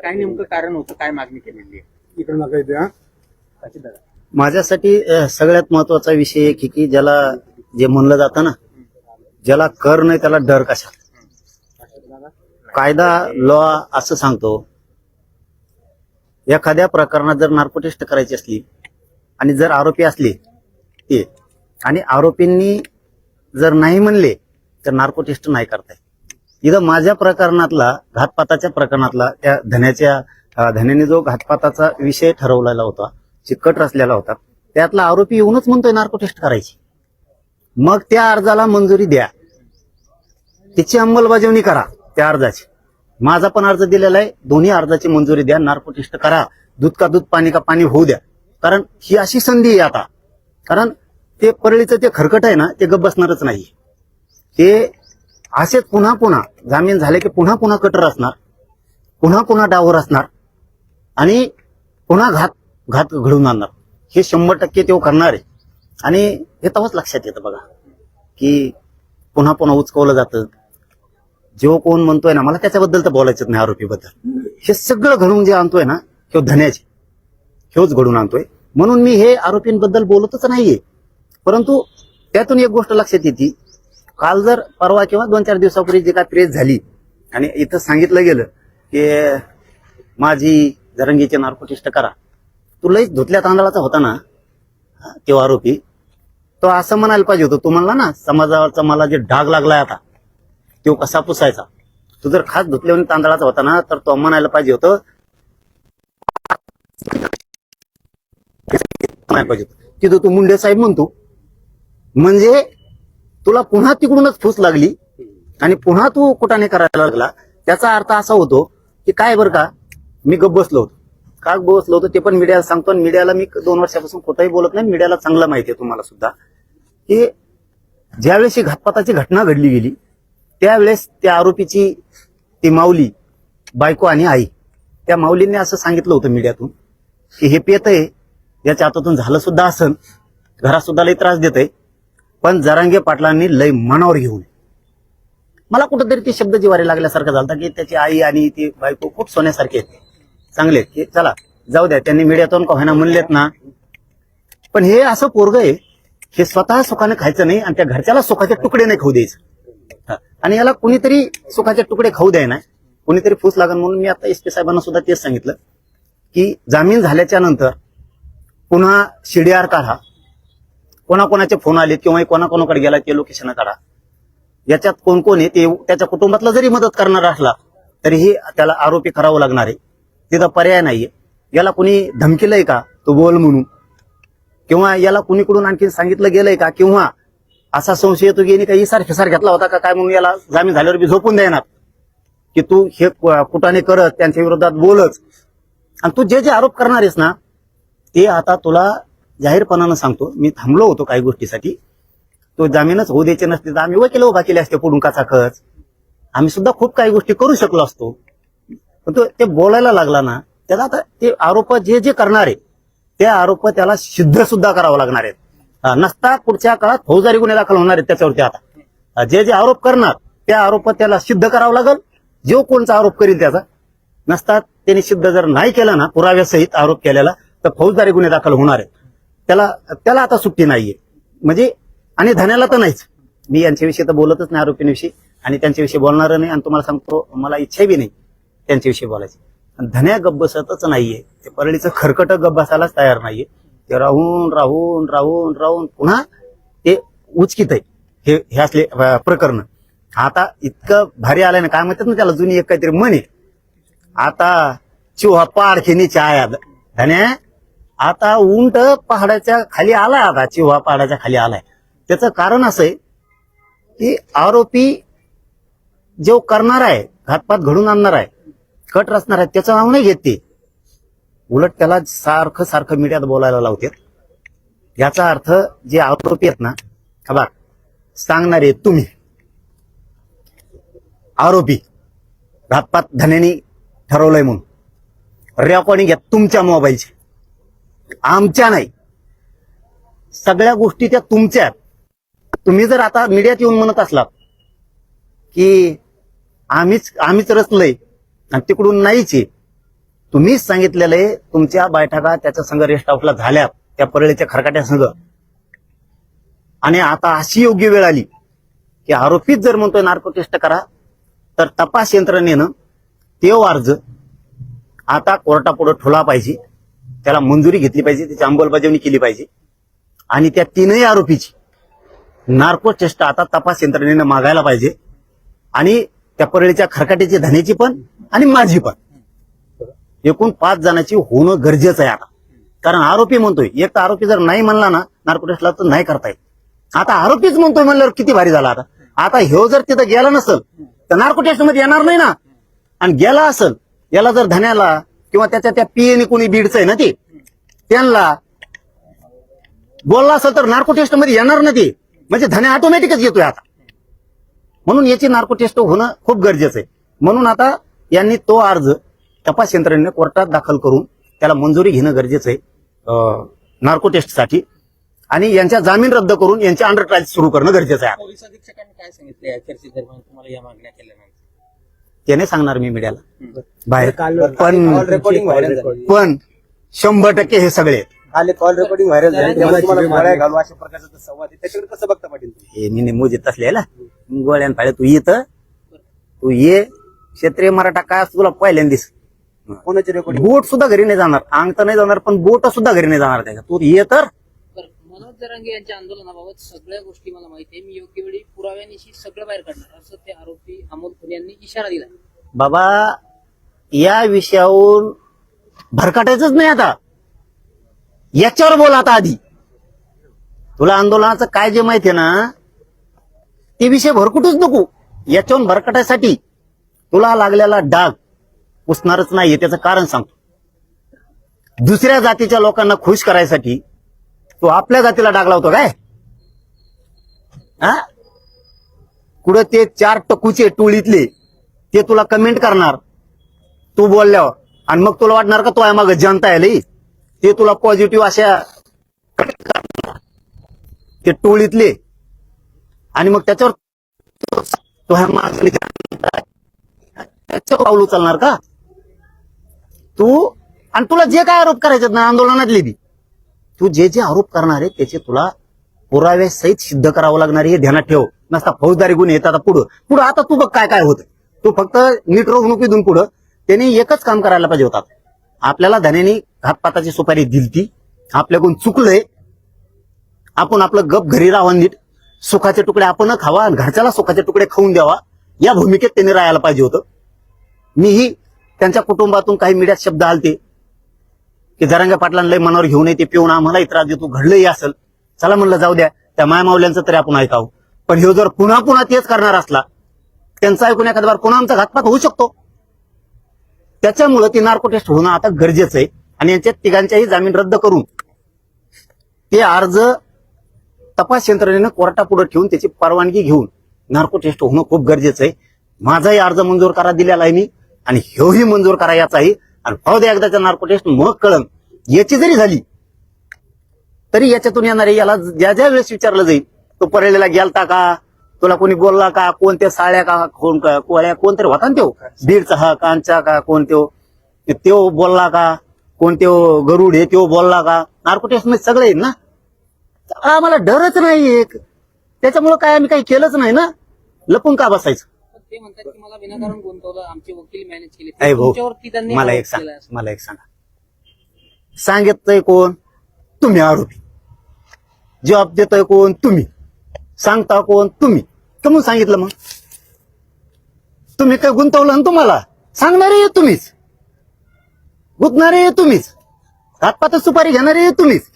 काय नेमकं कारण होतं? काय मागणी केलेली आहे? इकडे नका येते हा. दादा. माझ्यासाठी अ, सगळ्यात महत्त्वाचा विषय एक आहे की ज्याला जे म्हणलं जातं ना ज्याला कर नाही त्याला डर कशा? कायदा लॉ असं सांगतो एखाद्या प्रकरणात जर नार्कोटेस्ट करायची असली आणि जर आरोपी असले ते आणि आरोपींनी जर नाही म्हणले तर नार्कोटेस्ट नाही करताय. इथं माझ्या प्रकरणातला घातपाताच्या प्रकरणातला त्या धन्याच्या धन्याने जो घातपाताचा विषय ठरवलेला होता चिकट रचलेला होता त्यातला आरोपी येऊनच म्हणतोय नार्को टेस्ट करायची मग त्या अर्जाला मंजुरी द्या. तिची अंमलबजावणी करा त्या अर्जाची. माझा पण अर्ज दिलेला आहे दोन्ही अर्जाची मंजुरी द्या नार्को टेस्ट करा दूध का दूध पाणी का पाणी होऊ द्या. कारण ही अशी संधी आहे आता. कारण ते परळीचं ते खरकट आहे ना ते गप बसणारच नाही. ते असेच पुन्हा पुन्हा जामीन झाले की पुन्हा पुन्हा कटर असणार पुन्हा पुन्हा डावर असणार आणि पुन्हा घात घात घडून आणणार. हे शंभर टक्के तो करणार आहे. आणि हे तेव्हाच लक्षात येतं बघा की पुन्हा पुन्हा उचकवलं जातं. जो कोण म्हणतोय ना मला त्याच्याबद्दल तर बोलायचं नाही आरोपीबद्दल. हे सगळं घडून जे आणतोय ना हे धन्याचे हेच घडून आणतोय. म्हणून मी हे आरोपींबद्दल बोलतच नाहीये. परंतु त्यातून एक गोष्ट लक्षात येते काल जर परवा किंवा दोन चार दिवसापूर्वी जी काय प्रेस झाली आणि इथं सांगितलं गेलं की माझी जरंगीचे नार्कोटिस्ट करा. तू लईच धुतल्या तांदळाचा होता ना तो आरोपी. तो असं म्हणायला पाहिजे होतं तू म्हणला ना समाजावरचा मला जे डाग लागलाय आता तो कसा पुसायचा? तू जर खास धुतल्यावर तांदळाचा होता ना तर तो म्हणायला पाहिजे होतं म्हणायला पाहिजे होतं. तिथं तू मुंडे साहेब म्हणतो. म्हणजे तुला पुन्हा तिकडूनच फूस लागली आणि पुन्हा तू कुठाने करायला लागला त्याचा अर्थ असा होतो की काय बरं का मी गप बसलो होतो. का बसलो होतो ते पण मीडियाला सांगतो आणि मीडियाला मी दोन वर्षापासून कुठंही बोलत नाही मीडियाला चांगलं माहिती आहे तुम्हाला सुद्धा. की ज्यावेळेस ही घातपाताची घटना घडली गेली त्यावेळेस त्या आरोपीची ती माऊली बायको आणि आई त्या माऊलींनी असं सांगितलं होतं मीडियातून की हे पेत आहे याच्या हातातून झालं सुद्धा असन घरात सुद्धा लई त्रास देत आहे पण जरांगे पाटलांनी लय मनावर घेऊन. मला कुठंतरी ते शब्द जिवारी लागल्यासारखं झालं की त्याची आई आणि ती बायको खूप सोन्यासारखे आहेत. चांगले आहेत की चला जाऊ द्या त्यांनी मीडियातून का होईना म्हणलेत ना. पण हे असं पोरग आहे हे स्वतः सुखाने खायचं नाही आणि त्या घरच्याला सुखाचे तुकडे नाही खाऊ द्यायचं. आणि याला कुणीतरी सुखाचे तुकडे खाऊ द्याय ना कुणीतरी फूस लागन म्हणून मी आता एस पी साहेबांना सुद्धा तेच सांगितलं की जामीन झाल्याच्यानंतर पुन्हा शिडीआर काढा. कोणाकोणाचे फोन आले किंवा कोणाकोणाकडे गेला ते लोकेशन काढा. याच्यात कोण कोण आहे ते त्याच्या कुटुंबातला जरी मदत करणार असला तरीही त्याला आरोपी करावं लागणार आहे. तिथं पर्याय नाहीये. याला कुणी धमकीलंय का? तो बोल म्हणून. किंवा याला कुणीकडून आणखी सांगितलं गेलंय का? किंवा असा संशय येतो की? यांनी काही इसार फिसार घेतला होता का? काय म्हणून याला जामीन झाल्यावर बी झोपून देणार? की तू हे कुटाने करत त्यांच्या विरोधात बोलच. आणि तू जे जे आरोप करणार आहेस ना ते आता तुला जाहीरपणानं सांगतो मी थांबलो होतो काही गोष्टीसाठी. तो जामीनच होऊ द्यायचे नसते तर आम्ही वकील उभा केले असते पुढून काचा खच. आम्ही सुद्धा खूप काही गोष्टी करू शकलो असतो. पण तो ते बोलायला लागला ना त्याला आता ते आरोप जे जे करणार आहे ते आरोप त्याला सिद्ध सुद्धा करावं लागणार आहेत. नसता पुढच्या काळात फौजदारी गुन्हे दाखल होणार आहेत त्याच्यावरती आता. जे जे आरोप करणार त्या आरोप त्याला सिद्ध करावं लागल. जो कोणचा आरोप करील त्याचा. नसता त्यांनी सिद्ध जर नाही केला ना पुराव्यासहित आरोप केलेला तर फौजदारी गुन्हे दाखल होणार आहेत. त्याला त्याला आता सुट्टी नाहीये. म्हणजे आणि धन्याला तर नाहीच. मी यांच्याविषयी तर बोलतच नाही आरोपींविषयी. आणि त्यांच्याविषयी बोलणार नाही आणि तुम्हाला सांगतो मला इच्छा बी नाही त्यांच्याविषयी बोलायची. धन्या गब्बसतच बसतच नाहीये. ते परळीचं खरकट गप बसायलाच तयार नाहीये. ते राहून राहून राहून राहून पुन्हा ते उचकीत आहे. हे हे असले प्रकरण. आता इतकं भारी आलंय ना काय म्हणतात ना त्याला जुनी एक काहीतरी म्हणे. आता चिव्हा पाडखिनी खेनीच्या आया धन्या आता उंट पहाडाच्या खाली आलाय आता चिव्हा पहाडाच्या खाली आलाय. त्याचं कारण असं आहे की आरोपी जो करणार आहे घातपात घडून आणणार आहे कट रचणार आहे त्याचं नाव नाही घेत ते. उलट त्याला सारखं सारखं मीडियात बोलायला लावतात. याचा अर्थ जे आरोपी आहेत ना खबर सांगणार सांगणारे तुम्ही आरोपी घातपात धन्यानी ठरवलंय म्हणून. रेकॉर्डिंग घ्या तुमच्या मोबाईलची आमच्या नाही. सगळ्या गोष्टी त्या तुमच्या तुम्ही जर आता मीडियात येऊन म्हणत असलात की आम्हीच आम्हीच रचलंय आणि तिकडून नाहीच तुम्हीच सांगितलेलं आहे तुमच्या बैठका त्याच्या संघ रेस्ट हाऊसला झाल्या त्या परळीच्या खरकाट्या संघ आणि आता अशी योग्य वेळ आली की आरोपीच जर म्हणतोय नार्को टेस्ट करा तर तपास यंत्रणेनं ते अर्ज आता कोर्टापुढे ठोला पाहिजे. त्याला मंजुरी घेतली पाहिजे त्याची अंमलबजावणी केली पाहिजे. आणि त्या तीनही आरोपीची नार्को चेष्टा आता तपास यंत्रणेनं मागायला पाहिजे. आणि त्या परळीच्या खरकाट्याची धन्याची पण आणि माझी पण. एकूण पाच जणांची होणं गरजेचं आहे आता. कारण आरोपी म्हणतोय एक तर आरोपी जर नाही म्हणला ना नार्को टेस्टला तर नाही करता येत. आता आरोपीच म्हणतोय म्हणल्यावर किती भारी झाला आता. आता ह्यो जर तिथं गेला नसल तर नार्को टेस्टमध्ये येणार नाही ना. आणि गेला असल याला जर धन्याला किंवा त्याच्या त्या पीएने कोणी बीडचं आहे ना ते त्यांना बोलला असेल तर नार्को टेस्टमध्ये येणार ना ते. म्हणजे धने ऑटोमॅटिकच येतोय आता. म्हणून याची नार्को टेस्ट होणं खूप गरजेचं आहे. म्हणून आता यांनी तो अर्ज तपास यंत्रणेने कोर्टात दाखल करून त्याला मंजुरी घेणं गरजेचं आहे नार्को टेस्टसाठी आणि यांच्या जामीन रद्द करून यांचे अंडर ट्रायल सुरू करणं गरजेचं आहे पोलीस अधीक्षकांनी काय सांगितलं? या चर्चेदरम्यान तुम्हाला या मागण्या केल्यानंतर? त्याने सांगणार मी मीडियाला. बाहेर. काल पण कॉल रेकॉर्डिंग व्हायरल झाली. पण शंभर टक्के हे सगळे काल कॉल रेकॉर्डिंग व्हायरल घालू अशा प्रकारचा संवाद आहे. त्याच्याकडे कसं बघता पाटील? हे मी नेमूज असलेला गोळ्यान पाहिजे तू येत तू ये. क्षेत्रीय मराठा काय असतो तुला पहिल्यांदिस कोणाची रेकॉर्डिंग बोट सुद्धा घरी नाही जाणार. अंग तर नाही जाणार पण बोट सुद्धा घरी नाही जाणार त्याच्या तू ये तर. मनोज जरांगे यांच्या आंदोलनाबाबत सगळ्या गोष्टी मला माहिती आहे. मी योग्य वेळी पुराव्यानिशी सगळं बाहेर काढणार असं ते आरोपी अमोल खुले यांनी इशारा दिला. बाबा या विषयावरून भरकाटायचंच नाही आता. याच्यावर बोल आता आधी. तुला आंदोलनाचं काय जे माहितीये ना ते विषय भरकुटच नको. याच्यावर भरकटायसाठी तुला लागलेला डाग पुसणारच नाहीये त्याचं कारण सांगतो. दुसऱ्या जातीच्या लोकांना खुश करायसाठी तू आपल्या जातीला डाग लावतो काय? हा? कुठं ते चार टकूचे टोळीतले ते तुला कमेंट करणार. तू बोलल्यावर. आणि मग तुला वाटणार का तो आहे मग जनता आहे ते तुला पॉझिटिव्ह अशा ते टोळीतले आणि मग त्याच्यावर तो ह्या मागं त्याच्यावर पाऊल उचलणार का? तू आणि तुला जे काय आरोप करायचे ना आंदोलनातले बी. तू जे जे आरोप करणार आहे त्याचे तुला पुराव्यासहित सिद्ध करावं लागणार हे ध्यानात ठेव. नसता फौजदारी गुन्हे येतात आता पुढं. पुढं आता तू बघ काय काय होतं. तू फक्त नीट रोखणुकीतून पुढं. त्याने एकच काम करायला पाहिजे होतात आपल्याला धन्याने घातपाताची सुपारी दिलती. आपल्याकडून चुकलंय. आपण आपलं गप घरी राहावं नीट. सुखाचे तुकडे आपण खावा आणि घरच्याला सुखाचे तुकडे खाऊन द्यावा. या भूमिकेत त्यांनी राहायला पाहिजे होतं. मीही त्यांच्या कुटुंबातून काही मीडियात शब्द आलते. की जरांगे पाटलांना लय मनावर घेऊन येते पिऊन आम्हालाही त्रास देतो घडलंही असेल. चला म्हणलं जाऊ द्या. त्या मायमावल्यांचं तरी आपण ऐकावं. पण हे जर पुन्हा पुन्हा तेच करणार असला त्यांचा ऐकून एखाद्या बार पुन्हा आमचा घातपात होऊ शकतो? त्याच्यामुळं ती नार्को टेस्ट होणं आता गरजेचं आहे. आणि यांच्या तिघांच्याही जामीन रद्द करून ते अर्ज तपास यंत्रणेनं कोर्टापुढे ठेवून त्याची परवानगी घेऊन नार्को टेस्ट होणं खूप गरजेचं आहे. माझाही अर्ज मंजूर करा दिलेला आहे मी. आणि ह्योही मंजूर करा याचाही. आणि पाहू द्या एकदाचा नार्को टेस्ट मग कळम याची जरी झाली तरी याच्यातून येणारे याला ज्या ज्या वेळेस विचारलं जाईल तो परेलेला गेलता का? तुला कोणी बोलला का? कोणत्या साड्या का? कोण का कोळ्या कोणतरी होता ना त्यो बीडचा हा कांचा का? कोण त्यो त्यो बोलला का? कोण त्यो गरुड आहे त्यो बोलला का? नार्को टेस्टमध्ये सगळे येईल ना? आम्हाला डरच नाही एक. त्याच्यामुळं काय आम्ही काही केलंच नाही ना? लपून का बसायचं? ते म्हणतात की मला विनाकारण गुंतवलं आमचे वकील मॅनेज केले. मला एक सांग. मला एक सांगा. सांगितलंय कोण? तुम्ही आरोपी. जॉब देतोय कोण? तुम्ही. सांगता कोण? तुम्ही. कमून सांगितलं मग? तुम्ही काय गुंतवलं ना तुम्हाला? सांगणारे तुम्हीच. गुंतणारे तुम्हीच. हातपात सुपारी घेणारे तुम्हीच.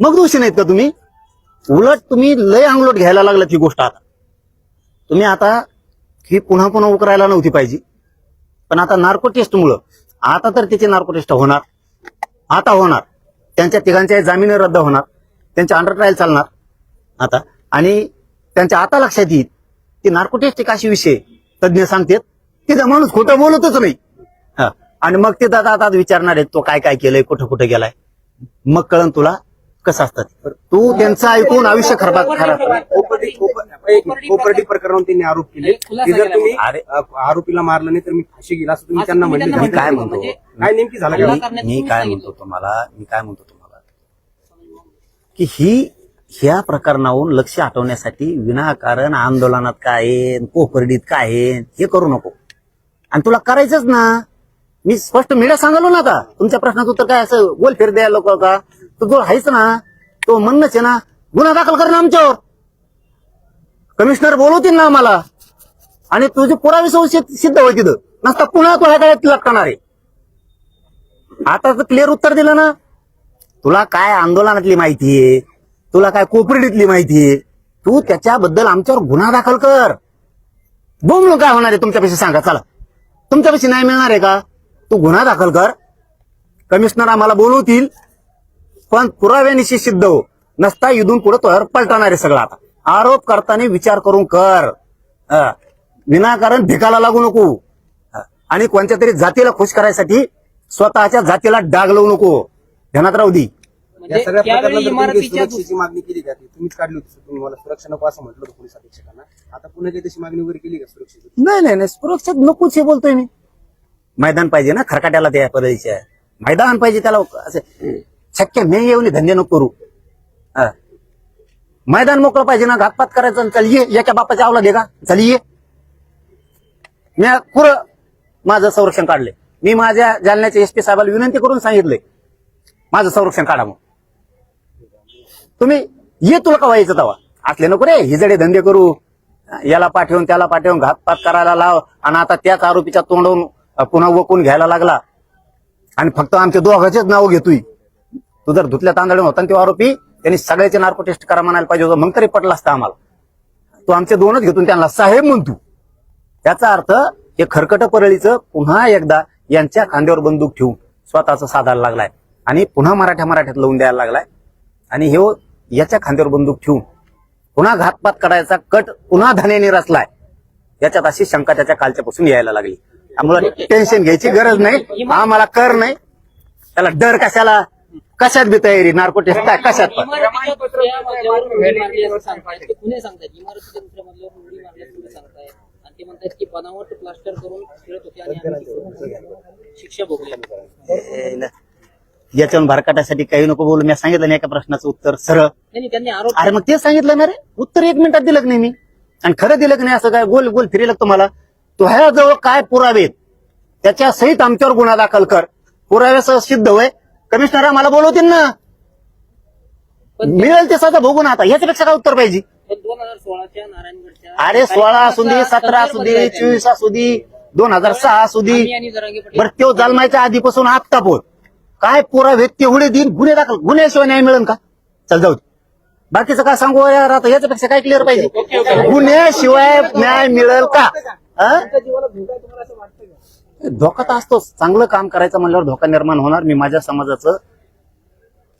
मग दोषी नाहीत का तुम्ही? उलट तुम्ही लय अंगलोट घ्यायला लागला ही गोष्ट आता. तुम्ही आता ही पुन्हा पुन्हा उकरायला नव्हती पाहिजे. पण आता नार्को टेस्टमुळं आता तर त्याची नार्कोटेस्ट होणार. आता होणार. त्यांच्या तिघांच्या जामीन रद्द होणार. त्यांच्या अंडर ट्रायल चालणार. आता. आणि त्यांच्या आता लक्षात येईल की नार्कोटेस्ट एक अशी विषय तज्ज्ञ सांगतात तिथं माणूस खोटं बोलतच नाही. हा. आणि मग ते दादा आता विचारणार आहेत तो काय काय केलंय कुठं कुठं गेलाय. मग कळन तुला कसं असतं तू? त्यांचं ऐकून आयुष्य खराब खराब. कोपर्डी कोपर्डी प्रकरणावर त्यांनी आरोप केले. की जर तुम्ही आरोपीला मारलं नाही तर मी फाशी गेला असं तुम्ही त्यांना म्हणले. मी काय म्हणतो. म्हणजे काय नेमकी झालं का? मी काय. म्हणतो तुम्हाला? मी काय म्हणतो तुम्हाला? की ही ह्या प्रकरणावरून लक्ष हटवण्यासाठी विनाकारण आंदोलनात काय आहे कोपर्डीत काय आहे हे करू नको. आणि तुला करायचंच ना. मी स्पष्ट मीडिया सांगालो ना आता. तुमच्या प्रश्नाचं उत्तर काय असं गोल फेर द्यायला लोक का? तो जो आहेच ना तो म्हणणंच आहे ना गुन्हा दाखल कर ना आमच्यावर. कमिशनर बोलवतील ना आम्हाला. आणि तुझे पुरावे सह सिद्ध सिद्ध होईल तिथं नसता पुन्हा तो ह्या लटकणार आहे. आता तर क्लिअर उत्तर दिलं ना तुला काय आंदोलनातली माहिती आहे? तुला काय कोपरडीतली माहिती आहे? तू त्याच्याबद्दल आमच्यावर गुन्हा दाखल कर. बोंबलो काय होणार आहे तुमच्यापेक्षा सांगा चला. तुमच्यापेक्षा नाही मिळणार आहे का? तू गुन्हा दाखल कर. कमिशनर आम्हाला बोलवतील. पण पुराव्यानिशी सिद्ध हो. नसता इथून पुढे तोवर पलटणार आहे सगळं आता. आरोप करताना विचार करून कर. विनाकारण भिकाला लागू नको. आणि कोणत्या तरी जातीला खुश करायसाठी स्वतःच्या जातीला डाग लावू नको. ध्यानात राहू दी. या म्हणजे मागणी केली का? तुम्हीच काढली होती तुम्ही मला सुरक्षा नको असं म्हटलं होतं पोलीस अधीक्षकांना. आता पुन्हा काही तशी मागणी वगैरे केली का सुरक्षेची? नाही नाही नाही. सुरक्षित नकोच हे बोलतोय मी. मैदान पाहिजे ना खरकाट्याला त्या पद्धतीच्या मैदान पाहिजे त्याला असे शक्य मी येऊन धंदे नको करू। हा. मैदान मोकळं पाहिजे ना घातपात करायचं चल ये एका बापाच्या आवला दे का? चल ये. मी पुरं माझं संरक्षण काढले मी माझ्या जालन्याच्या एस पी साहेबाला विनंती करून सांगितलंय. माझं संरक्षण काढा मग. तुम्ही ये तुला का व्हायचं तवा? असले नको रे हिजडे धंदे करू. याला पाठवून त्याला पाठवून घातपात करायला लाव. आणि आता त्याच आरोपीच्या तोंडून पुन्हा वकून घ्यायला लागला. आणि फक्त आमच्या दोघांचेच नाव घेतोय. तू जर धुतल्या तांदळून होता ना तो आरोपी त्यांनी सगळ्याचे नार्को टेस्ट करा म्हणायला पाहिजे होतं मग तरी पटला असतं आम्हाला. तू आमचे दोनच घेतून त्यांना साहेब म्हणतो त्याचा अर्थ हे खरकट परळीचं पुन्हा एकदा यांच्या खांद्यावर बंदूक ठेवून स्वतःच साधायला लागलाय. आणि पुन्हा मराठ्या मराठ्यात लावून द्यायला लागलाय. आणि हे हो, याच्या खांद्यावर बंदूक ठेवून पुन्हा घातपात करायचा कट पुन्हा धन्याने रचलाय. याच्यात अशी शंका त्याच्या कालच्यापासून यायला लागली. त्यामुळे टेन्शन घ्यायची गरज नाही. आम्हाला कर नाही. त्याला डर कशाला? कशात बी तयारी? नार्को टेस्ट काय? कशात पण. याच्यावर भरकाटासाठी काही नको बोलू. मी सांगितलं नाही एका प्रश्नाचं उत्तर. सरळ. अरे मग ते सांगितलं ना रे. उत्तर एक मिनिटात दिलं नाही मी? आणि खरं दिलं की नाही असं काय गोल गोल फिरेल तुम्हाला? तुझ्याजवळ काय पुरावेत त्याच्या सहित आमच्यावर गुन्हा दाखल कर. पुराव्यासह सिद्ध होय. कमिशनर आम्हाला बोलवतील ना. मिळेल ते सगळं बघू ना आता. याच्यापेक्षा काय उत्तर पाहिजे? पण दोन हजार सोळाच्या नारायणगडच्या अरे सोळा असू दे सतरा असू दे चोवीस असू दे दोन हजार सहा असू दे. बरं त्यो जन्मायच्या आधीपासून आत्ता पोत काय पुरावे तेवढे दिन? गुन्हे दाखल गुन्ह्याशिवाय न्याय मिळेल का? चल जाऊ. बाकीचं काय सांगू यार आता याच्यापेक्षा काय क्लिअर पाहिजे? गुन्ह्याशिवाय न्याय मिळेल का? धोका तर असतोच. चांगलं काम करायचं म्हणल्यावर धोका निर्माण होणार. मी माझ्या समाजाचं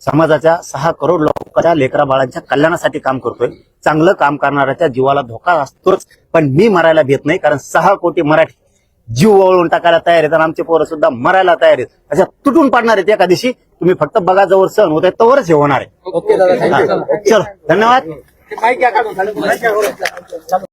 समाजाच्या सहा करोड लोकांच्या लेकरा बाळांच्या कल्याणासाठी काम करतोय. चांगलं काम करणाऱ्याच्या जीवाला धोका असतोच. पण मी मरायला भेट नाही कारण सहा कोटी मराठी जीव वळवून टाकायला तयार आहेत आणि आमचे पोरं सुद्धा मरायला तयार आहेत. अशा तुटून पाडणार आहेत एका दिवशी तुम्ही फक्त बघा जवळ सण होत आहे तवरच हे होणार आहे. चलो धन्यवाद.